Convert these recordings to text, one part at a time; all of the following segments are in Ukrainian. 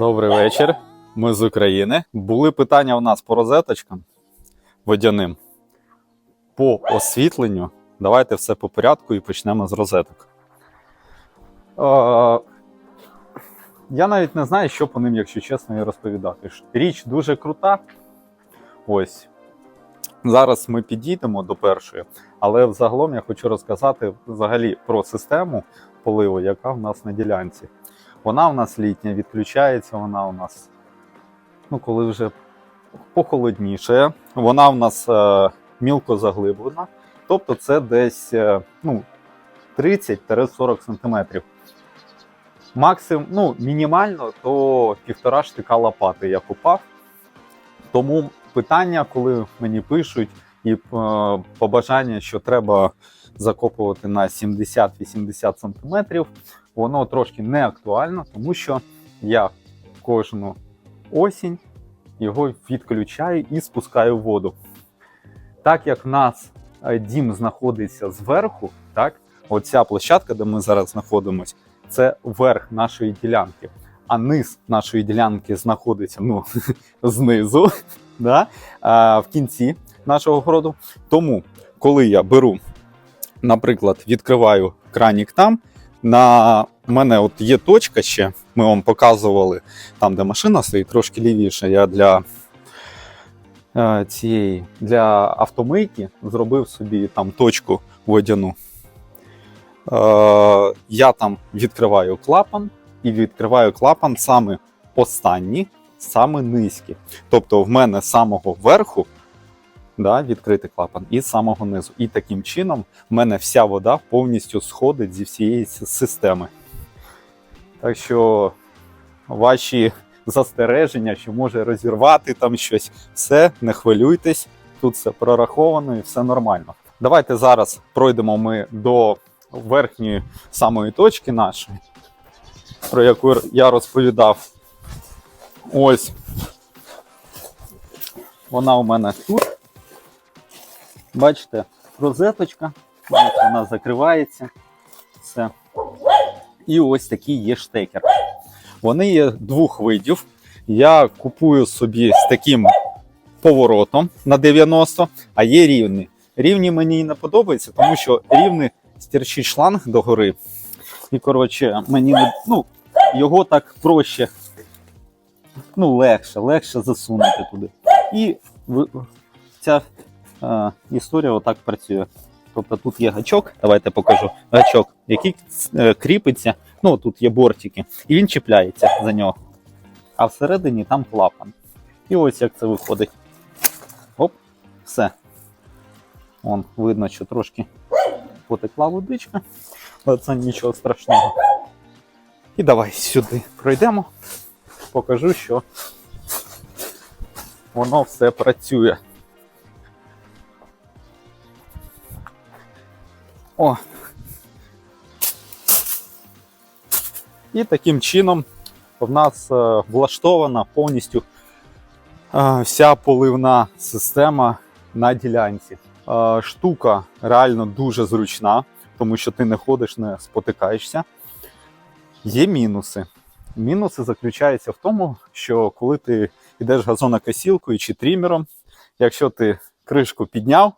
Добрий вечір. Ми з України. Були питання у нас по розеточкам водяним. По освітленню. Давайте все по порядку і почнемо з розеток. Е, я навіть не знаю, що по ним, якщо чесно, і розповідати. Річ дуже крута. Ось. Зараз ми підійдемо до першої, але взагалом я хочу розказати взагалі про систему поливу, яка в нас на ділянці. Вона у нас літня, відключається вона у нас, ну, коли вже похолодніше. Вона у нас е, мілко заглиблена. Тобто це десь е, ну, 30-40 см. Максимум, ну, мінімально, то півтора штика лопати я купав. Тому питання, коли мені пишуть, і е, побажання, що треба закопувати на 70-80 см, воно трошки не актуально, тому що я кожну осінь його відключаю і спускаю в воду. Так як в нас е, дім знаходиться зверху, так, оця площадка, де ми зараз знаходимося, це верх нашої ділянки, а низ нашої ділянки знаходиться ну, знизу, да, а, в кінці нашого городу. Тому, коли я беру, наприклад, відкриваю кранік там, на мене от є точка ще, ми вам показували там, де машина стоїть, трошки лівіше. Я для е, цієї для автомийки зробив собі там точку водяну. Е, я там відкриваю клапан і відкриваю клапан саме останній, саме низький. Тобто в мене з самого верху да, відкритий клапан і з самого низу. І таким чином в мене вся вода повністю сходить зі всієї системи. Так що ваші застереження, що може розірвати там щось, все, не хвилюйтесь, тут все прораховано і все нормально. Давайте зараз пройдемо ми до верхньої самої точки нашої, про яку я розповідав. Ось вона у мене тут. Бачите, розеточка, вона закривається. Все. І ось такий є штекер. Вони є двох видів. Я купую собі з таким поворотом на 90, а є рівні. Рівні мені не подобаються, тому що рівний стірчить шланг догори. І, коротше, мені не- ну, його так проще, ну, легше, легше засунути туди. І ця історія отак працює. Тобто тут є гачок, давайте покажу. Гачок, який е, кріпиться, ну тут є бортики, і він чіпляється за нього. А всередині там клапан. І ось як це виходить. Оп, все. Вон, видно, що трошки потекла водичка, але це нічого страшного. І давай сюди пройдемо, покажу, що воно все працює. О. І таким чином в нас е, влаштована повністю е, вся поливна система на ділянці. Е, Штука реально дуже зручна, тому що ти не ходиш, не спотикаєшся. Є мінуси. Мінуси заключаються в тому, що коли ти йдеш газонокосілкою чи трімером, якщо ти кришку підняв,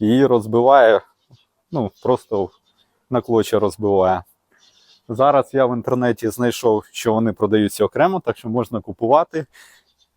її розбиває ну, просто на клоча розбиває. Зараз я в інтернеті знайшов, що вони продаються окремо, так що можна купувати,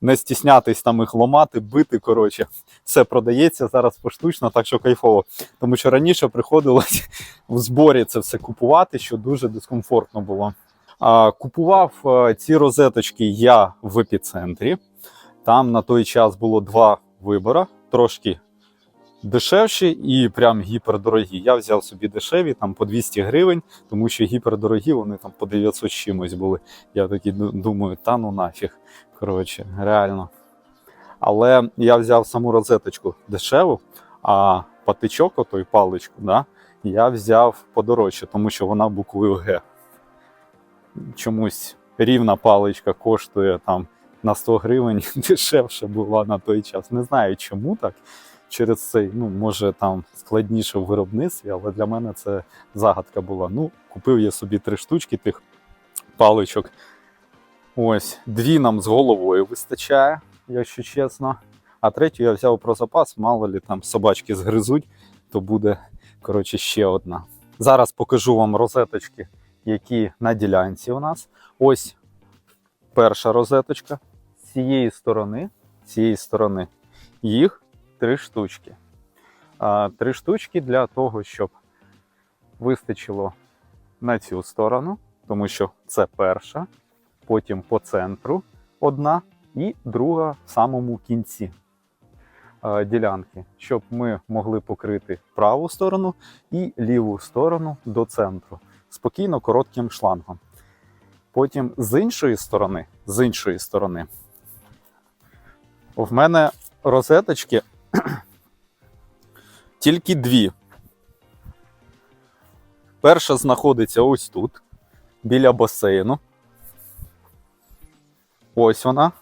не стіснятись там їх ломати, бити. Коротше, все продається зараз поштучно, так що кайфово. Тому що раніше приходилось в зборі це все купувати, що дуже дискомфортно було. А, купував е, ці розеточки я в епіцентрі. Там на той час було два вибори, трошки дешевші і прям гіпердорогі. Я взяв собі дешеві, там по 200 гривень, тому що гіпердорогі вони там по 900 чимось були. Я такий думаю, та ну нафіг. Коротше, реально. Але я взяв саму розеточку дешеву, а патичок, отой паличку, да, я взяв подорожче, тому що вона буквою Г. Чомусь рівна паличка коштує там на 100 гривень дешевше була на той час. Не знаю чому так. Через цей, ну, може, там складніше в виробництві, але для мене це загадка була. Ну, купив я собі три штучки тих паличок. Ось, дві нам з головою вистачає, якщо чесно. А третю я взяв про запас, мало ли там собачки згризуть, то буде коротше ще одна. Зараз покажу вам розеточки, які на ділянці у нас. Ось перша розеточка з цієї сторони, з цієї сторони. Їх три штучки. Три штучки для того, щоб вистачило на цю сторону, тому що це перша, потім по центру одна і друга в самому кінці ділянки, щоб ми могли покрити праву сторону і ліву сторону до центру спокійно коротким шлангом. Потім з іншої сторони, з іншої сторони, в мене розеточки тільки дві. Перша знаходиться ось тут, біля басейну. Ось вона.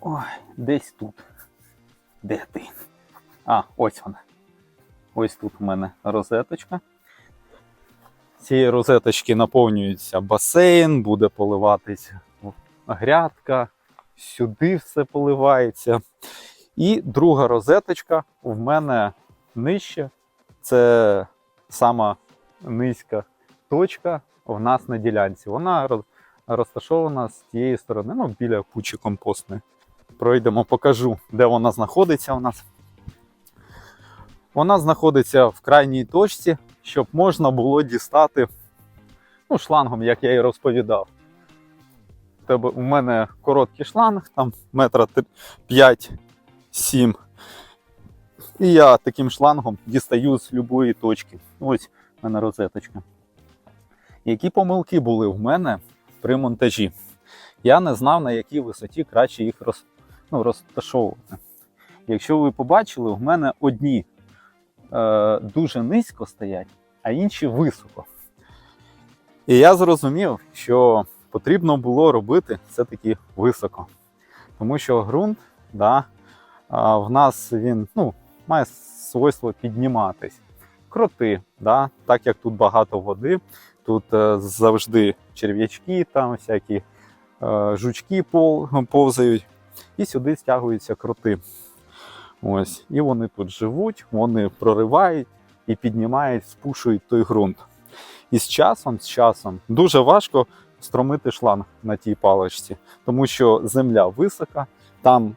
Ой, десь тут. Де ти? А, ось вона. Ось тут у мене розеточка. Цієї розеточки наповнюється басейн, буде поливатись грядка, сюди все поливається. І друга розеточка в мене нижче. Це сама низька точка в нас на ділянці. Вона розташована з тієї сторони, ну, біля кучі компостної. Пройдемо, покажу, де вона знаходиться у нас. Вона знаходиться в крайній точці, щоб можна було дістати ну, шлангом, як я і розповідав. У Тебе, у мене короткий шланг, там метра 5-7. І я таким шлангом дістаю з будь-якої точки. Ось в мене розеточка. Які помилки були в мене при монтажі? Я не знав, на якій висоті краще їх роз, ну, розташовувати. Якщо ви побачили, в мене одні е, дуже низько стоять, а інші високо. І я зрозумів, що потрібно було робити все-таки високо. Тому що ґрунт, да, в нас він ну, має свойство підніматись. Кроти, да, так як тут багато води, тут е, завжди черв'ячки, там всякі е, жучки повзають, і сюди стягуються кроти. Ось, і вони тут живуть, вони проривають і піднімають, спушують той ґрунт. І з часом, з часом дуже важко стромити шланг на тій паличці, тому що земля висока, там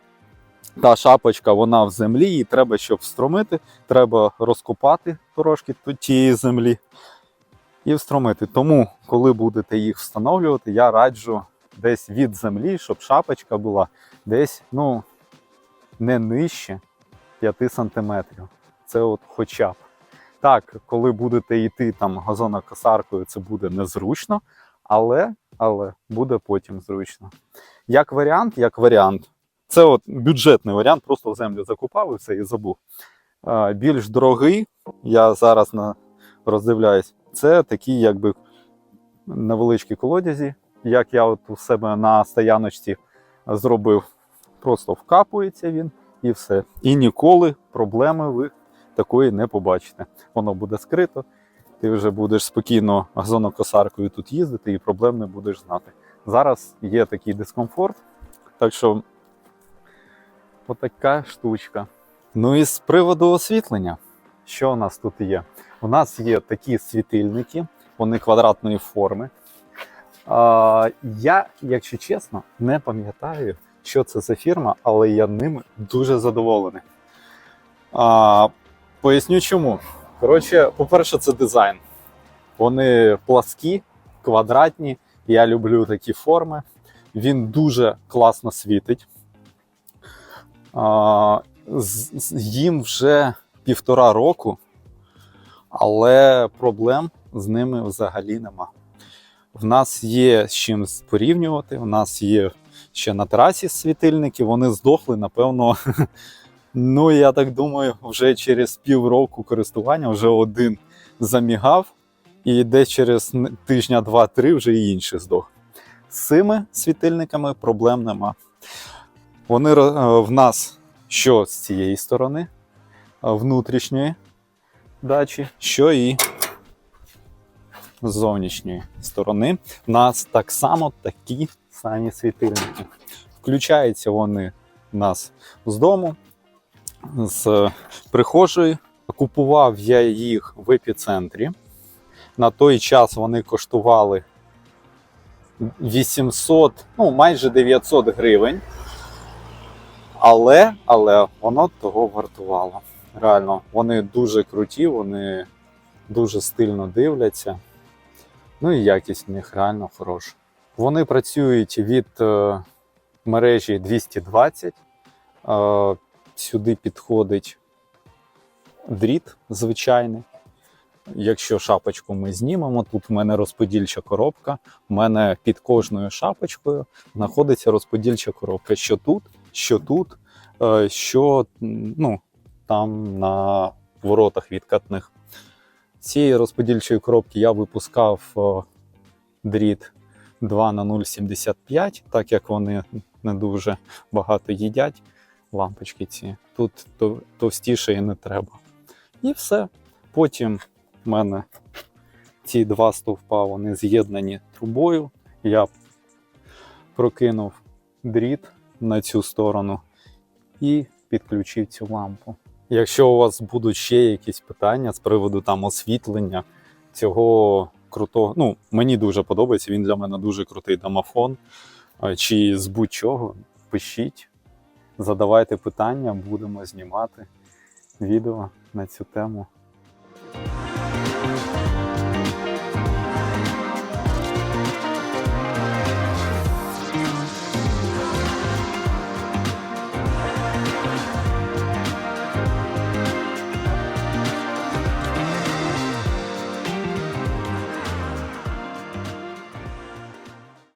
та шапочка вона в землі, і треба, щоб встромити, треба розкопати трошки тієї землі і встромити. Тому, коли будете їх встановлювати, я раджу десь від землі, щоб шапочка була десь ну, не нижче 5 сантиметрів. Це от хоча б. Так, коли будете йти там газонокосаркою, це буде незручно, але, але буде потім зручно. Як варіант, як варіант, це от бюджетний варіант, просто землю закупав і все і забув. Більш дорогий, я зараз на, роздивляюсь, це такі якби невеличкі колодязі, як я от у себе на стояночці зробив. Просто вкапується він і все. І ніколи проблеми ви такої не побачите. Воно буде скрито, ти вже будеш спокійно газонокосаркою тут їздити і проблем не будеш знати. Зараз є такий дискомфорт, так що отака штучка. Ну і з приводу освітлення, що у нас тут є? У нас є такі світильники, вони квадратної форми. А, я, якщо чесно, не пам'ятаю, що це за фірма, але я ними дуже задоволений. А, поясню чому. Коротше, по-перше, це дизайн. Вони пласкі, квадратні. Я люблю такі форми. Він дуже класно світить. Їм вже півтора року, але проблем з ними взагалі нема. В нас є з чим порівнювати. У нас є ще на терасі світильники, вони здохли, напевно. Ну, я так думаю, вже через півроку користування вже один замігав, і десь через тижня два-три вже і інший здох. З цими світильниками проблем нема. Вони е, в нас що з цієї сторони, е, внутрішньої дачі, що і з зовнішньої сторони у нас так само такі самі світильники. Включаються вони у нас з дому, з прихожої. Купував я їх в епіцентрі. На той час вони коштували 800, ну майже 900 гривень. Але, але воно того вартувало. Реально, вони дуже круті, вони дуже стильно дивляться. Ну і якість в них реально хороша. Вони працюють від е, мережі 220. Сюди підходить дріт звичайний. Якщо шапочку ми знімемо, тут в мене розподільча коробка. У мене під кожною шапочкою знаходиться розподільча коробка. Що тут, що тут, е, що ну, там на воротах відкатних. Цієї розподільчої коробки я випускав е, дріт 2 на 0,75, так як вони не дуже багато їдять. Лампочки ці. Тут товстіше і не треба. І все. Потім в мене ці два стовпа вони з'єднані трубою. Я прокинув дріт на цю сторону і підключив цю лампу. Якщо у вас будуть ще якісь питання з приводу там освітлення цього крутого, ну мені дуже подобається, він для мене дуже крутий домофон. Чи з будь-чого, пишіть, задавайте питання, будемо знімати відео на цю тему.